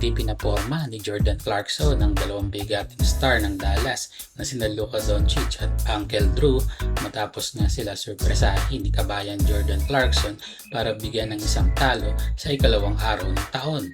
hindi pinaporma ni Jordan Clarkson ng dalawang bigating star ng Dallas na sina Luka Doncic at Uncle Drew matapos nga sila surpresahin ni kabayan Jordan Clarkson para bigyan ng isang talo sa ikalawang araw ng taon.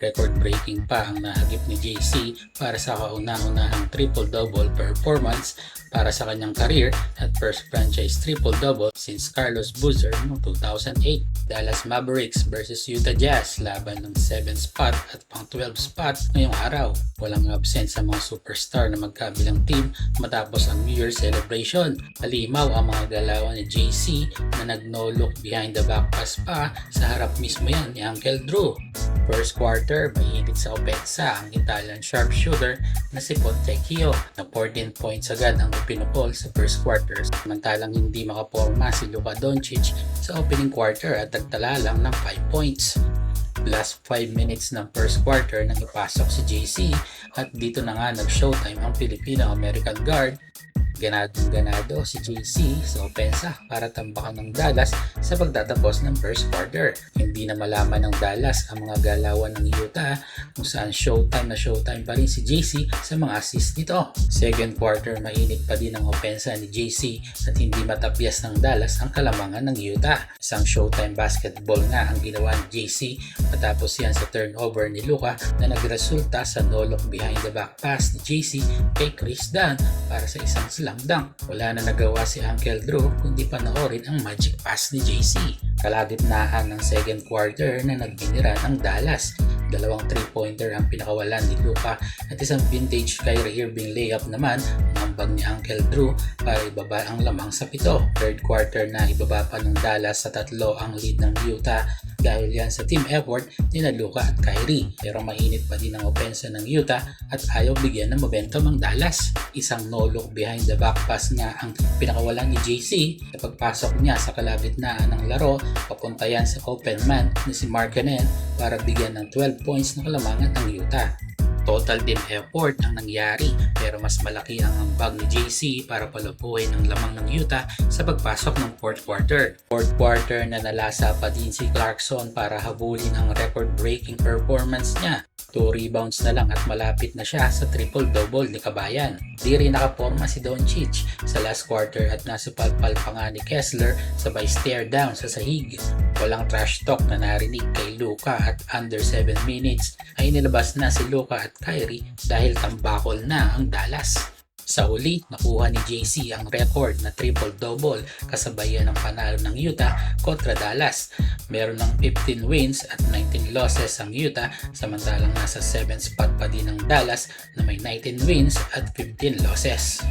Record-breaking pa ang nahagip ni JC para sa kauna-unahang triple-double performance para sa kanyang career at first franchise triple-double since Carlos Boozer noong 2008. Dallas Mavericks versus Utah Jazz laban ng 7 spot at pang 12 spot ngayong araw. Walang absent sa mga superstar na magkabilang team matapos ang New Year celebration. Halimaw ang mga galawan ni JC na nag-no-look behind the back pass pa sa harap mismo yan ni Uncle Drew. First quarter, mainit sa opensa ang Italian sharpshooter na si Pontecchio na 14 points agad ang pinupol sa first quarter samantalang hindi makaporma si Luka Doncic sa opening quarter at nagtala lang ng 5 points. Last 5 minutes ng first quarter nang ipasok si JC at dito na nga nag-showtime ang Filipino-American guard ganadong ganado si JC sa opensa para tambakan ng Dallas sa pagtatapos ng first quarter. Hindi na malaman ng Dallas ang mga galawan ng Utah kung saan showtime na showtime pa rin si JC sa mga assist nito. Second quarter, mainit pa din ang opensa ni JC at hindi matapyas ng Dallas ang kalamangan ng Utah. Isang showtime basketball nga ang ginawa ni JC matapos yan sa turnover ni Luka na nagresulta sa no-look behind the back pass ni JC kay Chris Dunn para sa isang slam dunk. Wala na nagawa si Uncle Drew kundi panoorin ang magic pass ni JC. Kalagitnaan ng second quarter na nagbinira ng Dallas. Dalawang 3-pointer ang pinakawalan ni Luka at isang vintage Kyrie Irving layup naman ambag ni Uncle Drew para ibaba ang lamang sa pito. Third quarter na ibaba pa ng Dallas sa tatlo ang lead ng Utah dahil yan sa team effort ni Luka at Kyrie. Pero mainit pa din ang opensa ng Utah at ayaw bigyan ng momentum ang Dallas. Isang no-look behind the back pass nga ang pinakawalan ni JC sa pagpasok niya sa kalagitnaan ng laro papunta yan sa open man ni si Markkanen para bigyan ng 12 points na kalamangan ng Utah. Total team effort ang nangyari pero mas malaki ang ambag ni JC para palupuhin ang lamang ng Utah sa pagpasok ng fourth quarter. Fourth quarter na nalasa pa din si Clarkson para habulin ang record-breaking performance niya. 2 rebounds na lang at malapit na siya sa triple-double ni Kabayan. Di rin nakaporma si Doncic sa last quarter at nasa palpal pa nga ni Kessler sabay stare down sa sahig. Walang trash talk na narinig kay Luka at under 7 minutes ay nilabas na si Luka at Kyrie dahil tambakol na ang Dallas. Sa huli, nakuha ni JC ang record na triple-double kasabayan ng panalo ng Utah kontra Dallas. Meron ng 15 wins at 19 losses ang Utah samantalang nasa 7 spot pa din ang Dallas na may 19 wins at 15 losses.